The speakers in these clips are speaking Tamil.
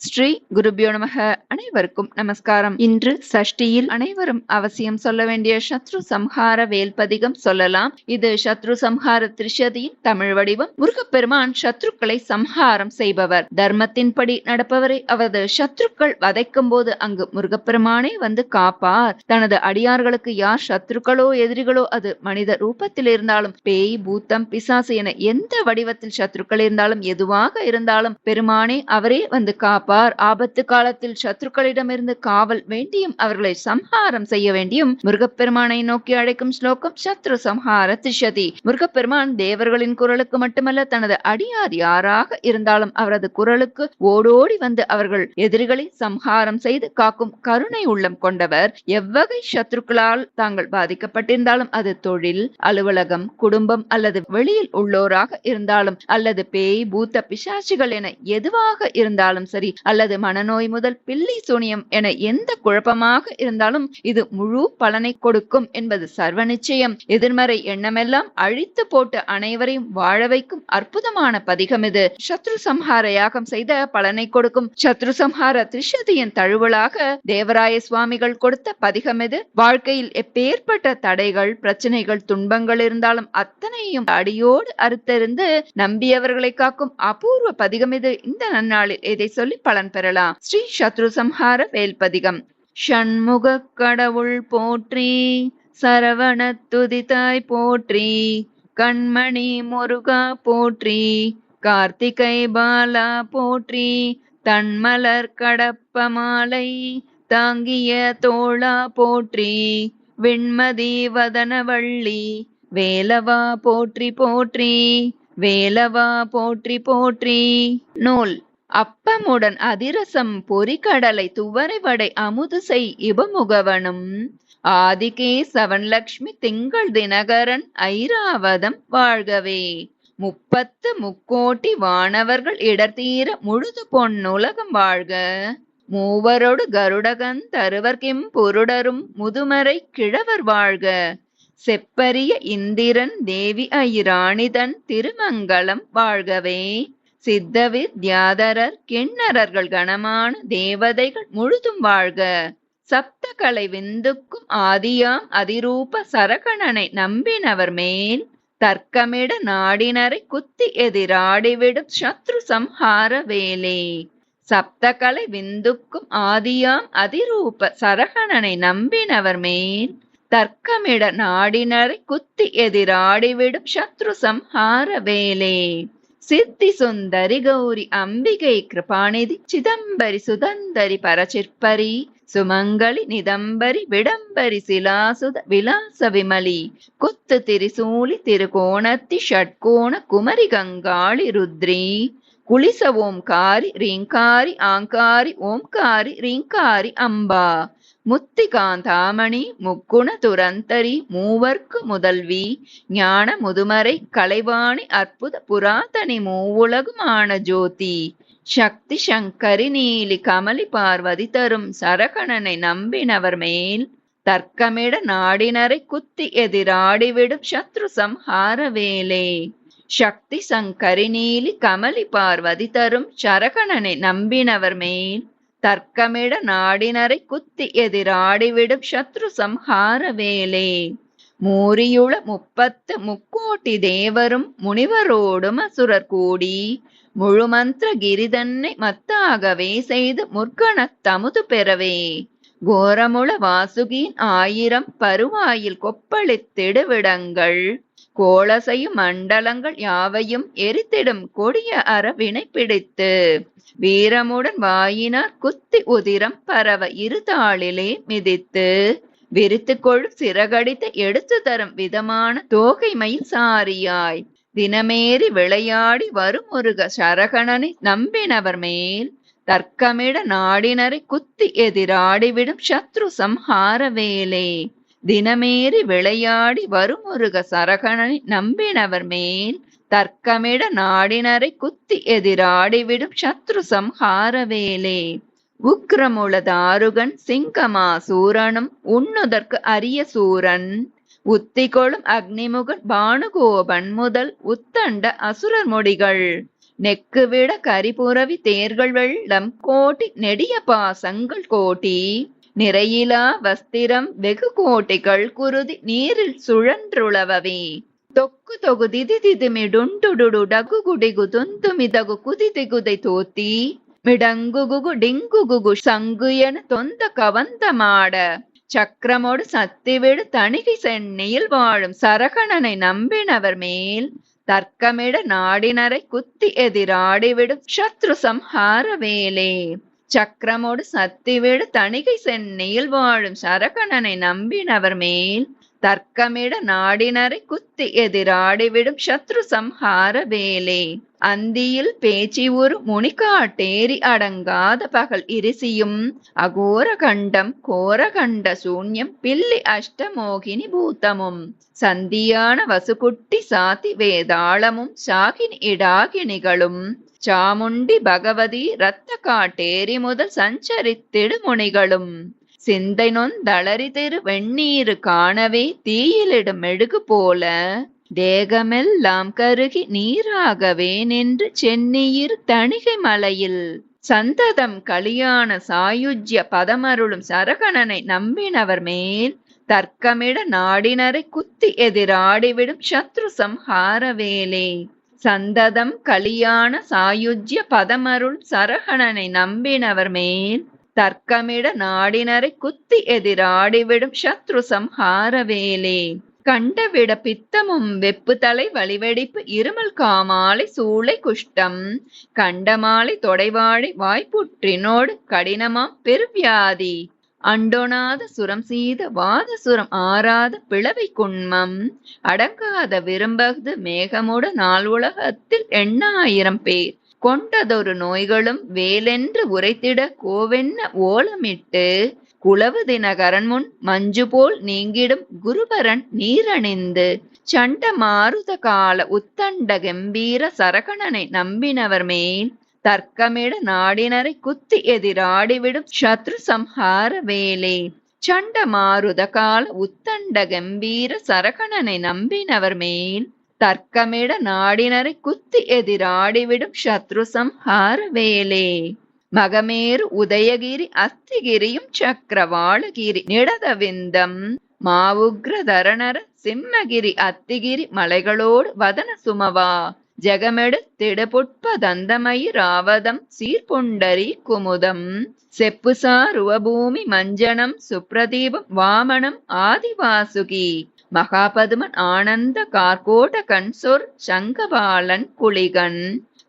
ஸ்ரீ குருபியோ நமக. அனைவருக்கும் நமஸ்காரம். இன்று சஷ்டியில் அனைவரும் அவசியம் சொல்ல வேண்டிய சத்ரு சம்ஹார வேல்பதிகம் சொல்லலாம். இது சத்ரு சம்ஹார திரிஷதியின் தமிழ் வடிவம். முருகப்பெருமான் சத்ருக்களை சம்ஹாரம் செய்பவர். தர்மத்தின்படி நடப்பவரை அவரது சத்ருக்கள் வதைக்கும் போது அங்கு முருகப்பெருமானே வந்து காப்பார். தனது அடியார்களுக்கு யார் சத்ருக்களோ எதிரிகளோ அது மனித ரூபத்தில் இருந்தாலும் பேய் பூத்தம் பிசாசு என எந்த வடிவத்தில் சத்ருக்கள் இருந்தாலும் எதுவாக இருந்தாலும் பெருமானே அவரே வந்து காப்பார். ஆபத்து காலத்தில் சத்ருக்களிடமிருந்து காவல் வேண்டியும் அவர்களை சம்ஹாரம் செய்ய வேண்டியும் முருகப்பெருமானை நோக்கி அழைக்கும் ஸ்லோகம் சத்ரு சம்ஹார திஷதி முருகப்பெருமான் தேவர்களின் குரலுக்கு மட்டுமல்ல தனது அடியார் யாராக இருந்தாலும் அவரது குரலுக்கு ஓடோடி வந்து அவர்கள் எதிரிகளை சம்ஹாரம் செய்து காக்கும் கருணை உள்ளம் கொண்டவர். எவ்வகை சத்ருக்களால் தாங்கள் பாதிக்கப்பட்டிருந்தாலும் அது தொழில் அலுவலகம் குடும்பம் அல்லது வெளியில் உள்ளோராக இருந்தாலும் அல்லது பேய் பூத்த பிசாசிகள் என எதுவாக இருந்தாலும் சரி அல்லது மனநோய் முதல் பில்லி சூனியம் என எந்த குழப்பமாக இருந்தாலும் இது முழு பலனை கொடுக்கும் என்பது சர்வ நிச்சயம் எதிர்மறை எண்ணமெல்லாம் அழித்து போட்டு அனைவரையும் வாழ வைக்கும் அற்புதமான பதிகம் இது. சத்ரு சம்ஹார யாகம் செய்த பலனை கொடுக்கும். சத்ரு சம்ஹார திரிஷதியின் தழுவலாக தேவராய சுவாமிகள் கொடுத்த பதிகம் இது. வாழ்க்கையில் எப்பேற்பட்ட தடைகள் பிரச்சனைகள் துன்பங்கள் இருந்தாலும் அத்தனையும் அடியோடு அறுத்தறிந்து நம்பியவர்களை காக்கும் அபூர்வ பதிகம் இது. இந்த நன்னாளில் இதை சொல்லி பலன் பெறலாம். ஸ்ரீ சத்ரு சம்ஹார வேல்பதிகம். ஷண்முக கடவுள் போற்றி சரவண துதித்தாய் போற்றி கண்மணி முருகா போற்றி கார்த்திகை பாலா போற்றி தன்மலர் கடப்ப மாலை தாங்கிய தோளா போற்றி விண்மதி வதனவள்ளி வேலவா போற்றி போற்றி வேலவா போற்றி போற்றி. நூல். அப்பமுடன் அதிரசம் பொறிக்கடலை துவரை வடை அமுது செய் இபமுகவனும். ஆதிகே சவன்லக்ஷ்மி திங்கள் தினகரன் ஐராவதம் வாழ்கவே. முப்பத்து முக்கோட்டி வானவர்கள் இடர்தீர முழுது பொன்னுலகம் வாழ்க. மூவரோடு கருடகன் தருவர்கிம் பொருடரும் முதுமறை கிழவர் வாழ்க. செப்பரிய இந்திரன் தேவி ஐராணிதன் திருமங்கலம் வாழ்கவே. சித்தவித்யாதரர் கிண்ணறர்கள் கணமான தேவதைகள் முழுதும் வாழ்க. சப்த கலை விந்துக்கும் ஆதியாம் அதிரூப சரகணனை நம்பினவர் மேல் தர்க்கமிட நாடினரை குத்தி எதிராடிவிடும் சத்ரு சம்ஹார வேலே. சப்தகலை விந்துக்கும் ஆதியாம் அதிரூப சரகணனை நம்பினவர் மேல் தர்க்கமிட நாடினரை குத்தி எதிராடிவிடும் சத்ரு சம்ஹார வேலே. சித்தி சுந்தரி கௌரி அம்பிகை கிருபாநிதி சிதம்பரி சுதந்தரி பரச்சிற்பரி சுமங்கலி நிதம்பரி விடம்பரி சிலாசுத விலாச விமலி குத்து திரிசூலி திருகோணத்தி ஷட்கோண குமரி கங்காளி ருத்ரி குலிச ஓம்காரி ரீங்காரி ஆங்காரி ஓம்காரி ரீங்காரி அம்பா முத்திகாந்தாமணி முக்குண துரந்தரி மூவர்க்கு முதல்வி ஞான முதுமறை கலைவாணி அற்புத புராதனி மூவுலகுமான ஜோதி சக்தி சங்கரி நீலி கமலி பார்வதி தரும் சரகணனை நம்பினவர் மேல் தர்க்கமிட நாடினரை குத்தி எதிராடிவிடும் சத்ரு சம்ஹார வேலே சக்தி சங்கரி நீலி கமலி பார்வதி தரும் சரகணனை நம்பினவர் மேல் தர்க்கமிட நாடினரை குத்தி எதிராடிவிடும் சத்ரு சம்ஹார வேலே. மூரியுள முப்பத்து முக்கோட்டி தேவரும் முனிவரோடும் அசுரர் கூடி முழுமந்திர கிரிதன்னை மத்தாகவே செய்து முற்கணத் தமுது பெறவே. கோரமுள வாசுகின் ஆயிரம் பருவாயில் கொப்பளித்திடுவிடங்கள் கோளசையும் மண்டலங்கள் யாவையும் எரித்திடும் கொடிய அறவினை பிடித்து வீரமுடன் வாயினார் குத்தி உதிரம் பரவ இருதாளிலே மிதித்து விரித்து கொள் சிறகடித்து எடுத்து தரும் விதமான தோகைமை சாரியாய் தினமேறி விளையாடி வரும் முருக சரகணனை நம்பினவர் மேல் தர்க்கமிட நாடினரை குத்தி எதிராடிவிடும் சத்ரு சம்ஹார வேலே. தினமேறி விளையாடி வருமுருக சரகணனை நம்பினவர் மேல் தர்க்கமிட நாடினரை குத்தி எதிராடிவிடும் சத்ரு சம்ஹார வேலே. உக்ரமுள தாருகன் சிங்கமா சூரனும் உண்ணுதற்கு அரிய சூரன். உத்திகொளும் அக்னிமுகன் பானுகோபன் முதல் உத்தண்ட அசுரர் முடிகள் நெக்குவிட கரிபுரவி தேர்கள் வெள்ளம் கோட்டி நெடிய பாசங்கள் கோட்டி. நிறையிலா வஸ்திரம் வெகு கோட்டிகள் குருதி நீரில் சுழன்றுளவவே. தொக்கு தொகு திதி திதி டகு குடிகு துந்து மிதகு குதி திகுதை தோத்தி. மிடங்குகுகு டிங்குகுகு சங்கு என தொந்த கவந்த மாட. சக்கரமோடு சத்திவிடு தணிகை சென்னையில் வாழும் சரகணனை நம்பினவர் மேல். தர்க்கமிட நாடினரை குத்தி எதிராடிவிடும் சத்ரு சம்ஹார வேலே. சக்கரமோடு சத்திவிடு தணிகை சென்னையில் வாழும் சரகணனை நம்பினவர் மேல் தர்க்கமிட நாடினரை குத்தி எதிராடிவிடும் சத்ரு சம்ஹார வேலே. அந்தியில் பேச்சி ஒரு முனிகாட்டேரி அடங்காத பகல் இரிசியும் அகோர கண்டம் கோரகண்ட சூன்யம் பில்லி அஷ்டமோகினி பூத்தமும். சந்தியான வசுகுட்டி சாதி வேதாளமும் சாகினி இடாகினிகளும். சாமுண்டி பகவதி ரத்த காட்டேரி முதல் சஞ்சரித்திடு முனிகளும். சிந்தை நொந்தளரி திரு வெண்ணீரு காணவே தீயிலிடும் மெழுகு போல தேகமெல்லாம் கருகி நீராகவே நின்று சென்னியிர் தணிகை மலையில் சந்ததம் கலியான சாயுஜ்ய பதமருளும் சரகணனை நம்பினவர் மேல் தர்க்கமிட நாடினரை குத்தி எதிராடிவிடும் சத்ரு சம்ஹார வேலே. சந்ததம் கலியான சாயுஜ்ய பதமருள் சரகணனை நம்பினவர் மேல் தர்க்கமிட நாடினரை குத்தி எதிராடிவிடும் சத்ரு சம்ஹார வேலே கண்டவிட பித்தமும் வெப்பு தலை வழிவெடிப்பு இருமல் காமாலை சூளை குஷ்டம். கண்டமாலை தொடைவாழை வாய்ப்புற்றினோடு கடினமாம் பெருவியாதி அண்டொணாத சுரம் சீத வாத சுரம் ஆறாத பிளவை குண்மம். அடங்காத விரும்பது மேகமுட நாள் உலகத்தில் எண்ணாயிரம் பேர். கொண்டதொரு நோய்களும் வேலென்று உரைத்திட கோவென்ன ஓலமிட்டு குளவு தினகரன் முன் மஞ்சு போல் நீங்கிடும் குருபரன் நீரணிந்து சண்ட மாருத கால உத்தண்ட கம்பீர சரகணனை நம்பினவர் மேல் தர்க்கமிட நாடினரை குத்தி எதிராடிவிடும் சத்ரு சம்ஹார வேலே சண்ட மாருத கால உத்தண்ட கம்பீர சரகணனை நம்பினவர் மேல் தர்க்கமிட நாடினரை குத்தி எதிராடிவிடும் சத்ரு சம்ஹார வேலே மகமேறு உதயகிரி அஸ்திகிரியும் சக்கரவாளகிரி நிடதவிந்தம் மாவுக்ர தரணர சிம்மகிரி அத்திகிரி மலைகளோடு வதன சுமவா ஜெகமெடு திடபுட்ப தந்தமயி ராவதம் சீர்புண்டரி குமுதம் செப்புசாருவபூமி மஞ்சனம் சுப்ரதீபம் வாமனம் ஆதிவாசுகி மகாபதுமன் ஆனந்த கார்கோட கண்சொர் சங்கபாலன் குளிகன்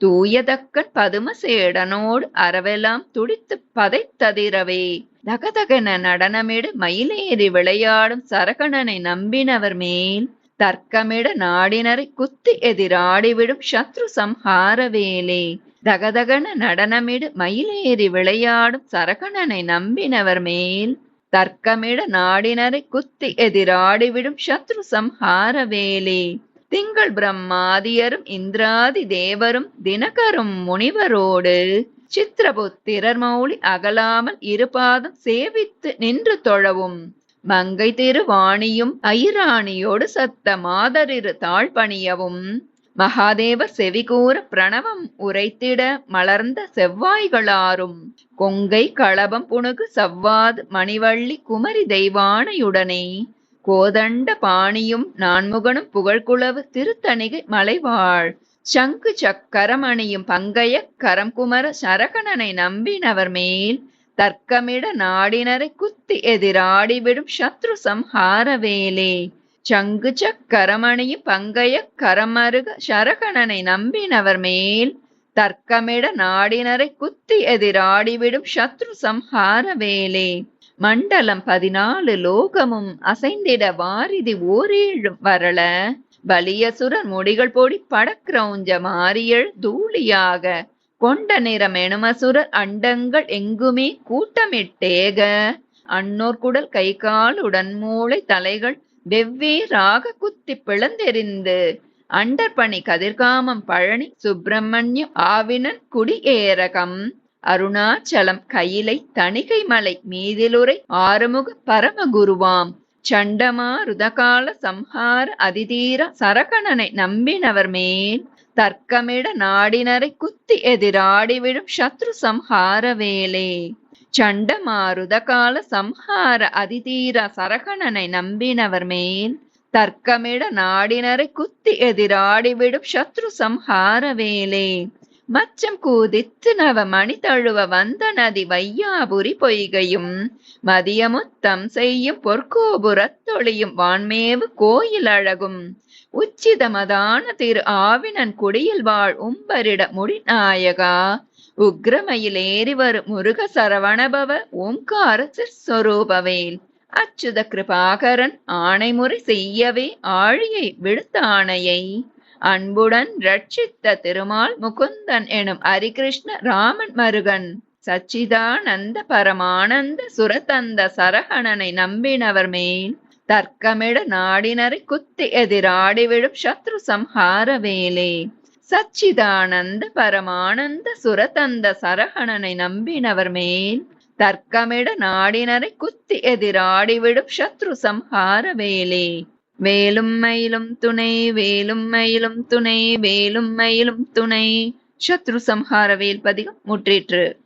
தூயதக்கன் பதுமசேடனோடு அறவெல்லாம் துடித்து பதைத்ததிரவே. தகதகன நடனமிடு மயிலேறி விளையாடும் சரகணனை நம்பினவர் மேல் தர்க்கமிட நாடினரை குத்தி எதிராடிவிடும் சத்ரு சம்ஹார வேலே. தகதகன நடனமிடு மயிலேறி விளையாடும் சரகணனை நம்பினவர் மேல் தர்க்கமிட நாடினரை குத்தி எதிராடிவிடும் சத்ரு சம்ஹார வேலே திங்கள் பிரம்மாதியரும் இந்திராதி தேவரும் தினகரும் முனிவரோடு சித்திரபுத்திரர் மௌலி அகலாமல் இருபாதம் சேவித்து நின்று தொழவும் மங்கை திருவாணியும் ஐராணியோடு சத்த மாதரிரு தாழ்பணியவும் மகாதேவ செவிகூர பிரணவம் உரைத்திட மலர்ந்த செவ்வாய்களாரும் கொங்கை களபம் புணுகு சவ்வாது மணிவள்ளி குமரி தெய்வானையுடனே கோதண்ட பாணியும் நான்முகனும் புகழ்குளவு திருத்தணிகை மலைவாழ் சங்கு சக்கரமணியும் பங்கைய கரம்குமர சரகணனை நம்பினவர் மேல் தர்க்கமிட நாடினரை குத்தி எதிராடிவிடும் சத்ரு சம்ஹார வேலே. சங்கு சக்கரமணியும் பங்கைய கரமருக சரகணனை நம்பினவர் மேல் தர்க்கமிட நாடினரை குத்தி எதிராடிவிடும் சத்ரு சம்ஹார வேலே. மண்டலம் பதினாலு லோகமும் அசைந்திட வாரிதி ஓரேழும் வரல. பலியசுரர் முடிகள் போடி படக்கிரௌஞ்ச மாரியள் தூளியாக கொண்ட நிறம் எனுமசுரர் அண்டங்கள் எங்குமே கூட்டமிட்டேக. அன்னோர் குடல் கை காலுடன் மூளை தலைகள் வெவ்வேறாக குத்தி பிளந்தெறிந்து அண்டர்பணி கதிர்காமம் பழனி சுப்பிரமணியம் ஆவினன் குடியேரகம் அருணாச்சலம் கையிலை தணிகை மலை மீதிலுரை ஆறுமுக பரமகுருவாம். சண்டமாருதகால சம்ஹார அதிதீர சரகணனை நம்பினவர் மேல் தர்க்கமிட நாடினரை குத்தி எதிராடிவிடும் சத்ரு சம்ஹார வேலே. சண்டமாருத கால சம்ஹார அதிதீர சரகணனை நம்பினவர் மேல் தர்க்கமிட நாடினரை குத்தி எதிராடிவிடும் சத்ரு சம்ஹார வேலே. மச்சம் கூதித்து நவ மணி தழுவ வந்த நதி வையாபுரி பொய்கையும் மதியமுத்தம் செய்யும் பொற்கோபுரத்தொழியும் வான்மேவு கோயில் அழகும். உச்சிதமதான திரு ஆவினன் குடியில் வாழ் உம்பரிட முடிநாயகா உக்ரமையில் ஏறி வரும் முருக சரவணபவ ஓம்கார சிற்ஸ்வரூபவேல். அச்சுத கிருபாகரன் ஆணைமுறை செய்யவே ஆழியை விடுத்த ஆணையை. அன்புடன் ரட்சித்த திருமால் முகுந்தன் எனும் ஹரிகிருஷ்ண ராமன் மருகன். சச்சிதானந்த பரமானந்த சுரதந்த சரகணனை நம்பினவர் மேல். தர்க்கமிட நாடினரை குத்தி எதிராடிவிடும் சத்ரு சம்ஹார வேலே. சச்சிதானந்த பரமானந்த சுரதந்த சரகணனை நம்பினவர் மேல் தர்க்கமிட நாடினரை குத்தி எதிராடிவிடும் சத்ரு சம்ஹார வேலே. வேலும் மயிலும் துணை வேலும் மயிலும் துணை வேலும் மயிலும் துணை. சத்ரு சம்ஹார வேல் பதிகம் முற்றிற்று.